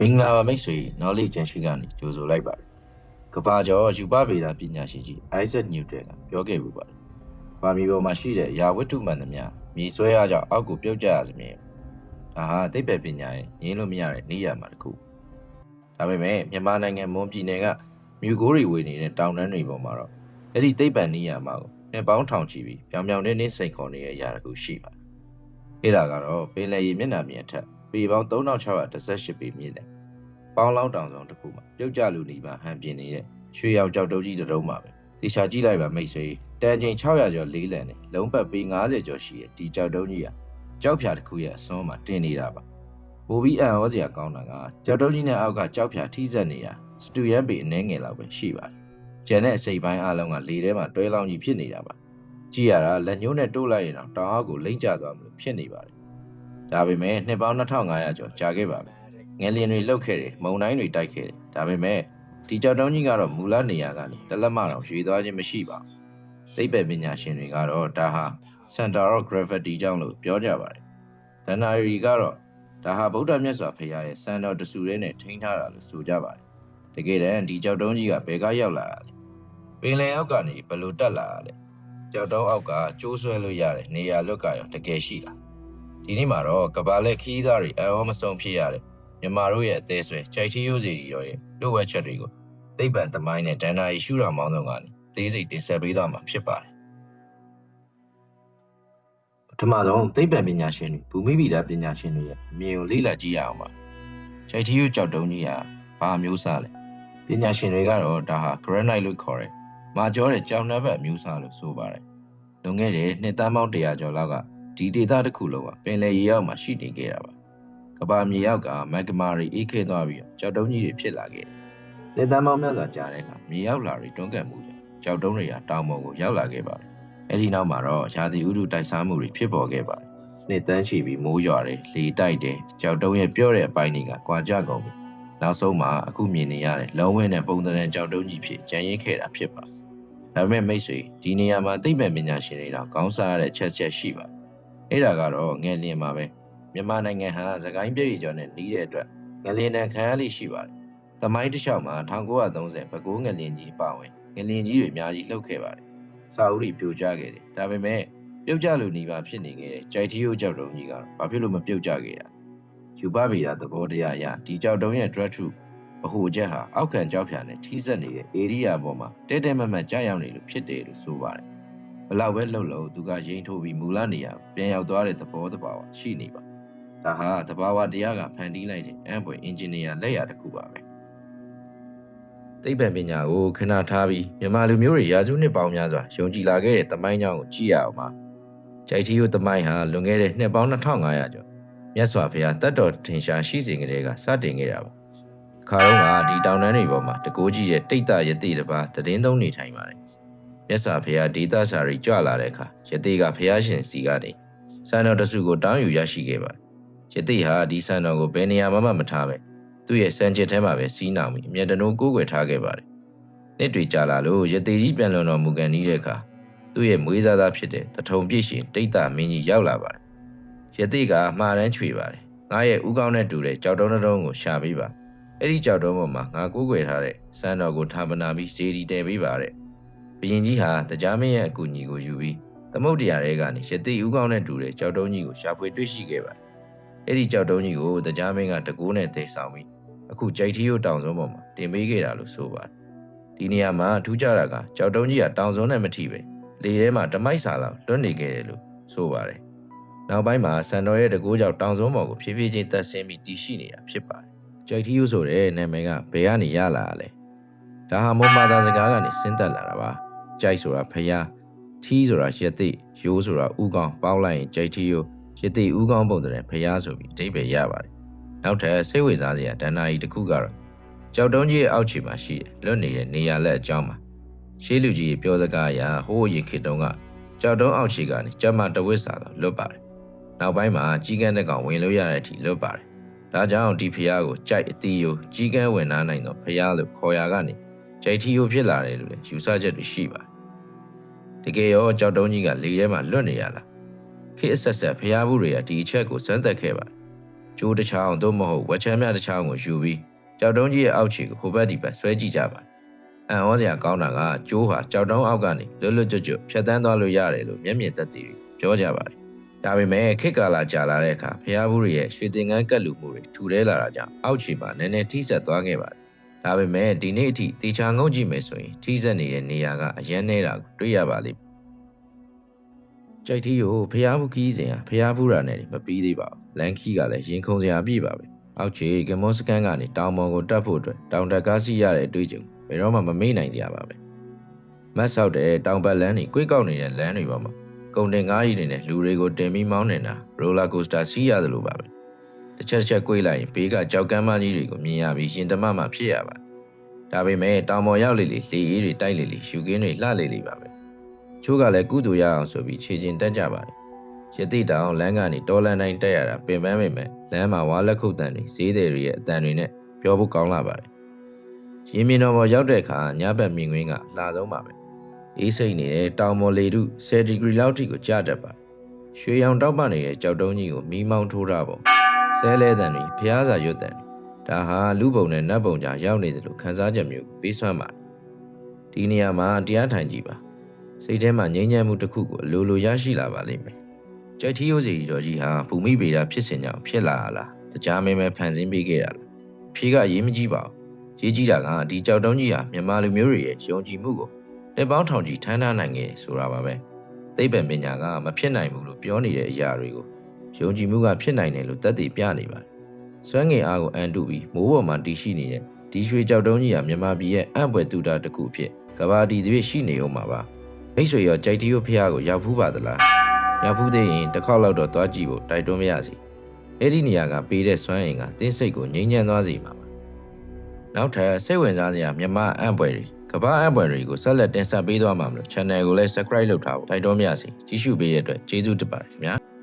မင်္ဂလာပါမိတ်ဆွေ knowledge ကျန်ရှိကနေကြိုဆိုလိုက်ပါတယ်ကဘာကျော်ယူပဗေဒပညာရှင်ကြီး Isaac Newton ကပြောခဲ့ပူပါတယ်။ဘာမီပေါ်မှာရှိတဲ့ယာဝတ္ထုမှန်သမျှမြေဆွဲရကြောင့်အောက်ကိုပြုတ်ကျရစမြင်ဒါဟာသိပ္ပံပညာရဲ့ငင်းလို့မရတဲ့နေရာမှာတစ်ခုဒါပေမဲ့မြန်မာနိုင်ငံမွန်ပြည်နယ်ကမြူကိုရီဝေနေတဲ့တောင်တန်းတွေပေါ်မှာတော့အဲ့ဒီသိပ္ပံနေရာမှာကိုနှစ်ပေါင်းထောင်ချီပြီးပြောင်ပြောင်နဲ့နေစိန်ခေါ်နေတဲ့အရာတစ်ခုရှိပါတယ်။အဲ့ဒါကတော့ပင်လယ်ရေမျက်နှာပြင်အထက် ပေပေါင်း3618ပေမြင့်တဲ့ပေါင်းလောင်းတောင်ဆောင်တစ်ခုမှာပြုတ်ကျလူနီးပါဟန်ပြင်းနေတဲ့ရွှေရောင်ကြောက်တုံးကြီးတစ်တုံးပါပဲတေချာကြည့်လိုက်ပါမိတ်ဆွေတန်ချိန်600ကျော်လေးလံနဲ့လုံးပတ်ပေ90ကျော်ရှိတဲ့ဒီကြောက်တုံးကြီးကကြောက်ဖြာတစ်ခုရဲ့အစွန်းမှာတင်နေတာပါပိုပြီးအံ့ဩစရာကောင်းတာကကြောက်တုံးကြီးနဲ့အောက်ကကြောက်ဖြာထိစက်နေတာစတူယန်ပေအနှဲငယ်လောက်ပဲရှိပါတယ်ကျန်တဲ့အစိပ်ပိုင်းအလုံးကလေထဲမှာတွဲလောင်းကြီးဖြစ်နေတာပါကြည့်ရတာလက်ညှိုးနဲ့တိုးလိုက်ရင်တော့တောင်အောက်ကိုလိမ့်ကျသွားမလို့ဖြစ်နေပါတယ် ဒါပေမဲ့နှစ်ပေါင်း2500ကျော်ကြာခဲ့ပါပြီငယ်လင်တွေလှုပ်ခဲ့တယ်မုံတိုင်းတွေတိုက်ခဲ့တယ်ဒါပေမဲ့ဒီကြောက်တုံးကြီးကတော့မူလနေရာကနေတလက်မတော့ရွေသွားခြင်းမရှိပါဘူးသိပ္ပံပညာရှင်တွေကတော့ဒါဟာ center of gravity ကြောင့်လို့ပြောကြပါတယ်ဒန်နာရီကတော့ဒါဟာဗုဒ္ဓမြတ်စွာဘုရားရဲ့စံတော်တဆူရဲနဲ့ထိန်းထားတာလို့ဆိုကြပါတယ်တကယ်တမ်းဒီကြောက်တုံးကြီးကဘယ်ကရောက်လာတာလဲပင်လယ်အောက်ကနေဘယ်လိုတက်လာတာလဲကြောက်တုံးအောက်ကကျိုးဆွဲလို့ရတဲ့နေရာလွတ်ကရောတကယ်ရှိလား ဒီနေ့မှာတော့ကဘာလက်ခီးသားတွေအံ့ဩမဆုံးဖြစ်ရတဲ့မြန်မာတို့ရဲ့အသေးဆွဲကြိုက်ထီးရိုးစီတွေရောရဲ့လိုဝက်ချက်တွေကိုသိပ္ပံသမိုင်းနဲ့ဒန်နာရီရှုတော်မောင်းဆောင်ကနေသေးစိတ်တင်ဆက်ပေးသွားမှာဖြစ်ပါတယ်ပထမဆုံးသိပ္ပံပညာရှင်တွေဘူမိဗိဒပညာရှင်တွေရဲ့အမြင်ကိုလေ့လာကြည့်ရအောင်ပါကြိုက်ထီးရိုးကြောက်တုံးကြီးဟာဘာမျိုးစားလဲပညာရှင်တွေကတော့ဒါဟာ granite လို့ခေါ်တယ်မာကျောတဲ့ကြောင်နှက်ဘက်မျိုးစားလို့ဆိုပါတယ်လွန်ခဲ့တဲ့နှစ်သန်းပေါင်း100ကျော်လောက်က ဒီဒေသတစ်ခုလုံးကပင်လယ်ရေအောက်မှာရှိနေခဲ့တာပါကဘာမြေအောက်ကမက်ဂမာတွေအေးခဲသွားပြီးတော့ကြောက်တုံးကြီးတွေဖြစ်လာခဲ့တယ်။လက်တမ်းပေါင်းများစွာကြားတဲ့အခါမြေရောက်လာတွေတွန်းကန်မှုကြောင့်ကြောက်တုံးတွေကတောင်ပေါ်ကိုရောက်လာခဲ့ပါတယ်။အဲဒီနောက်မှာတော့ရာသီဥတုတိုက်စားမှုတွေဖြစ်ပေါ်ခဲ့ပါတယ်။နှစ်တန်းချီပြီးမိုးရွာတယ်လေတိုက်တယ်ကြောက်တုံးရဲ့ပြော့တဲ့အပိုင်းတွေကကွာကြကုန်ပြီ။နောက်ဆုံးမှာအခုမြင်နေရတဲ့လုံးဝင်းတဲ့ပုံသဏ္ဍာန်ကြောက်တုံးကြီးဖြစ်ကျန်ရစ်ခဲ့တာဖြစ်ပါတယ်။ဒါပေမဲ့မိတ်ဆွေဒီနေရာမှာသိပ္ပံပညာရှင်တွေတော့ကောင်းစားရတဲ့ချက်ချက်ရှိပါတယ်။ အဲ့ဒါကတော့ငယ်လင်းမှာပဲမြန်မာနိုင်ငံဟာသကိုင်းပြည်ကျော်နဲ့နှီးတဲ့အတွက်ငလင်တန်ခံရလိရှိပါတယ်။သမိုင်းတစ်လျှောက်မှာ1930ပဲကိုးငလင်ကြီးပါဝင်ငလင်ကြီးတွေအများကြီးလှုပ်ခဲ့ပါတယ်။စာအုပ်တွေပြိုကျခဲ့တယ်။ဒါပေမဲ့ပြုတ်ကျလို့နေပါဖြစ်နေခဲ့တဲ့ကြိုက်ထီယိုကြောက်တုံးကြီးကတော့ဘာဖြစ်လို့မပြုတ်ကျခဲ့ရ။ယူပဗေဒသဘောတရားအရဒီကြောက်တုံးရဲ့ drug to ဗဟိုချက်ဟာအောက်ခံကြောက်ဖြာနဲ့ထိစပ်နေတဲ့ area ပေါ်မှာတဲတဲမမတ်ကြာရောက်နေလို့ဖြစ်တယ်လို့ဆိုပါတယ်။ ဘလောက်ပဲလှုပ်လို့သူကရင်ထိုးပြီးမူလနေရာပြန်ရောက်သွားတဲ့သဘောတဘာဝရှိနေပါဒါဟာတဘာဝတရားကဖန်တီးလိုက်တဲ့အံ့ဖွယ်အင်ဂျင်နီယာလက်ရာတစ်ခုပါပဲသိပ္ပံပညာကိုခဏထားပြီးမြန်မာလူမျိုးတွေရာစုနှစ်ပေါင်းများစွာယုံကြည်လာခဲ့တဲ့တမိုင်းကြောင်းကိုကြည့်ရအောင်ပါကြိုက်တီယိုတမိုင်းဟာလွန်ခဲ့တဲ့နှစ်ပေါင်း2500ကျော်မြတ်စွာဘုရားတတ်တော်ထင်ရှားရှိစဉ်ကတည်းကစတင်ခဲ့တာပါခါတော့ကဒီတောင်တန်းတွေပေါ်မှာတကိုးကြီးရဲ့တိတ်တရတိတပါသတင်းသုံးနေထိုင်ပါတယ် မြတ်စွာဘုရားဒေသစာရီကြွလာတဲ့အခါယတိကဘုရားရှင်စီကနေစံတော်တစုကိုတောင်းယူရရှိခဲ့ပါတယ်ယတိဟာဒီစံတော်ကိုဘယ်နေရာမှမထားပဲသူ့ရဲ့စံချစ်ထဲမှာပဲစီးနောင်ပြီးအမျက်တနိုးကိုးကွယ်ထားခဲ့ပါတယ်။နှစ်တွေကြာလာလို့ယတိကြီးပြန်လွန်တော်မူကန်နေတဲ့အခါသူ့ရဲ့မွေးစားသားဖြစ်တဲ့တထုံပြည့်ရှင်တိတ်တာမင်းကြီးရောက်လာပါတယ်။ယတိကမှားတန်းချွေပါတယ်။ငါရဲ့ဥကောင်းနဲ့တူတဲ့ကြောက်တုံးတုံးကိုရှာပေးပါ။အဲ့ဒီကြောက်တုံးပေါ်မှာငါကိုးကွယ်ထားတဲ့စံတော်ကိုထာပနာပြီးစေတီတည်ပေးပါတဲ့။ဘ ရင်ကြီးဟာတရားမင်းရဲ့အကူအညီကိုယူပြီးသမုတ်တရားတွေကနေယတိဥကောင်းနဲ့တူတဲ့ကြောက်တုံးကြီးကိုရှာဖွေတွေ့ရှိခဲ့ပါတယ်အဲ့ဒီကြောက်တုံးကြီးကိုတရားမင်းကတကိုးနဲ့တည်ဆောင်ပြီးအခုကြိုက်ထီးရိုးတောင်စုံပေါ်မှာတင်ပေးခဲ့တာလို့ဆိုပါတယ်ဒီနေရာမှာထူးခြားတာကကြောက်တုံးကြီးကတောင်စုံနဲ့မထိပဲလေထဲမှာတမိုက်စာလောက်လွတ်နေခဲ့တယ်လို့ဆိုပါတယ်နောက်ပိုင်းမှာစံတော်ရဲ့တကိုးကြောင့်တောင်စုံပေါ်ကိုဖြည်းဖြည်းချင်းတက်ဆင်းပြီးတည်ရှိနေတာဖြစ်ပါတယ်ကြိုက်ထီးရိုးဆိုတဲ့နာမည်ကဘယ်ကနေရလာတာလဲဒါဟာမွန်မာသာစကားကနေဆင်းသက်လာတာပါ ကြိုက်ဆိုတာဖျားထီးဆိုတာရသိရိုးဆိုတာဥကောင်းပေါင်းလိုက်ရင်ကြိုက်ထီးရိုးရတိဦးကောင်းပုံတဲ့ဖျားဆိုပြီးအဓိပ္ပာယ်ရပါတယ်။နောက်ထပ်စိတ်ဝင်စားစရာဒဏ္ဍာရီတစ်ခုကတော့ကြောက်တုံးကြီးရဲ့အောက်ခြေမှာရှိတဲ့လွတ်နေတဲ့နေရာလက်အကြောင်းမှာရှေးလူကြီးရဲ့ပြောစကားအရဟိုးရင်ခေတုံးကကြောက်တုံးအောက်ခြေကနေကြမ်းမတဝစ်စာတော့လွတ်ပါတယ်။နောက်ပိုင်းမှာကြီးကန်းတဲ့ကောင်ဝင်လို့ရတဲ့အထိလွတ်ပါတယ်။ဒါကြောင့်ဒီဖျားကိုကြိုက်အတီးယိုကြီးကန်းဝင်နားနိုင်တော့ဖျားလို့ခေါ်ရကနေ ကြိုက်ထီယိုဖြစ်လာတယ်လို့လည်းယူဆချက်တွေရှိပါတယ်။တကယ်ရောကြောက်တုံးကြီးကလေထဲမှာလွတ်နေရလားခေတ်အဆက်ဆက်ဖျားဘူးတွေကဒီအချက်ကိုစမ်းသပ်ခဲ့ပါကျိုးတစ်ချောင်းသို့မဟုတ်ဝက်ချမ်းမြတစ်ချောင်းကိုယူပြီးကြောက်တုံးကြီးရဲ့အောက်ခြေကိုဟိုဘက်ဒီဘက်ဆွဲကြည့်ကြပါအံ့ဩစရာကောင်းတာကကျိုးဟာကြောက်တုံးအောက်ကနေလွတ်လွတ်ကျွတ်ကျွတ်ဖြတ်တန်းသွားလို့ရတယ်လို့မျက်မြင်သက်သေတွေပြောကြပါတယ်ဒါပေမဲ့ခေတ်ကာလကြာလာတဲ့အခါဖျားဘူးတွေရဲ့ရွှေတင်ကန်းကက်လူမှုတွေထူထဲလာတာကြောင့်အောက်ခြေမှာနည်းနည်းထိစက်သွားခဲ့ပါတယ် ဒါပေမဲ့ဒီနေ့အထိတေချာငုံကြည့်မယ်ဆိုရင်ထိစက်နေတဲ့နေရာကအရန်နေတာကိုတွေ့ရပါလိမ့်မယ်ကြိုက်ထီးကိုဖျားဘူးခီးစဉ်ဟာဖျားဘူးရာနဲ့မပြီးသေးပါဘူးလန်ခီးကလည်းရင်ခုန်စရာပြည့်ပါပဲအောက်ခြေကမောစကန်ကနေတောင်ပေါ်ကိုတက်ဖို့အတွက်တောင်တက်ကားစီရတဲ့အတွေ့အကြုံဘယ်တော့မှမမေ့နိုင်ကြပါပဲမတ်ဆောက်တဲ့တောင်ပတ်လန်းတွေကွေးကောက်နေတဲ့လမ်းတွေပေါ်မှာကုန်တင်ကားကြီးတွေနဲ့လူတွေကိုတင်ပြီးမောင်းနေတာရိုလာကိုစတာစီးရတယ်လို့ပါပဲ တစ်ချက်တစ်ချက်ကွေးလိုက်ရင်ဘေးကကြောက်ကမ်းမကြီးတွေကိုမြင်ရပြီးရင်တမမှဖြစ်ရပါတယ်ဒါပေမဲ့တောင်ပေါ်ရောက်လေလေလေအေးတွေတိုက်လေလေရှူကင်းတွေလှလေလေပါပဲချိုးကလည်းကုတူရအောင်ဆိုပြီးခြေချင်းတက်ကြပါတယ်ရတိတောင်လမ်းကနေတော်လန်တိုင်းတက်ရတာပင်ပန်းပင်ပန်းလမ်းမှာဝါလက်ခုတ်တန်တွေဈေးတွေရဲ့အတန်တွေနဲ့ပြောဖို့ကောင်းလာပါတယ်ရင်းမြင်တော်ပေါ်ရောက်တဲ့အခါညဘက်မြင်ကွင်းကလာဆုံးပါပဲအေးစိတ်နေတဲ့တောင်ပေါ်လေတု10ဒီဂရီလောက်ထိကိုကျတတ်ပါတယ်ရွှေရောင်တောက်ပနေတဲ့ကြောက်တုံးကြီးကိုမီးမောင်းထိုးတာပေါ့ ဆဲလဲတန်တွေဖျားစာရွတ်တန်တွေဒါဟာလူပုံနဲ့နတ်ပုံကြားရောက်နေတယ်လို့ခန်းစားချက်မျိုးပေးစွမ်းပါတယ်ဒီနေရာမှာတရားထိုင်ကြည့်ပါစိတ်ထဲမှာငြိမ်းချမ်းမှုတစ်ခုကိုအလိုလိုရရှိလာပါလိမ့်မယ်ကြိုက်ထီးရိုးစီတော်ကြီးဟာဘူမိဗေဒဖြစ်စဉ်ကြောင့်ဖြစ်လာတာလားတကြားမင်းပဲဖန်ဆင်းပေးခဲ့တာလားဖြေကအရေးမကြီးပါဘူးရေးကြီးတာကဒီကြောက်တုံးကြီးဟာမြန်မာလူမျိုးတွေရဲ့ယုံကြည်မှုကိုလက်ပေါင်းထောင်ကြီးထမ်းထားနိုင်ခဲ့ဆိုတာပါပဲသိပ္ပံပညာကမဖြစ်နိုင်ဘူးလို့ပြောနေတဲ့အရာတွေကို ယုံကြည်မှုကဖြစ်နိုင်တယ်လို့သက်သေပြနေပါတယ်စွမ်းငင်အားကိုအန်တုပြီးမိုးပေါ်မှာတည်ရှိနေတဲ့ဒီရွှေကြောက်တုံးကြီးဟာမြန်မာပြည်ရဲ့အံ့ဖွယ်တူတာတစ်ခုအဖြစ်ကဘာတီတွေရှိနေအောင်ပါပါမိတ်ဆွေရောကြိုက်တီယိုဖះကိုရောက်ဖူးပါသလားရောက်ဖူးသေးရင်တစ်ခေါက်လောက်တော့သွားကြည့်ဖို့တိုက်တွန်းမရစီအဲ့ဒီနေရာကပေးတဲ့စွမ်းအင်ကတင်းစိတ်ကိုငြိမ်းချမ်းသွားစေမှာပါနောက်ထပ်စိတ်ဝင်စားစရာမြန်မာအံ့ဖွယ်တွေကဘာအံ့ဖွယ်တွေကိုဆက်လက်တင်ဆက်ပေးသွားမှာမလို့ channel ကိုလည်း subscribe လုပ်ထားဖို့တိုက်တွန်းမရစီကြည့်ရှုပေးရတဲ့အတွက်ကျေးဇူးတင်ပါတယ်ခင်ဗျာ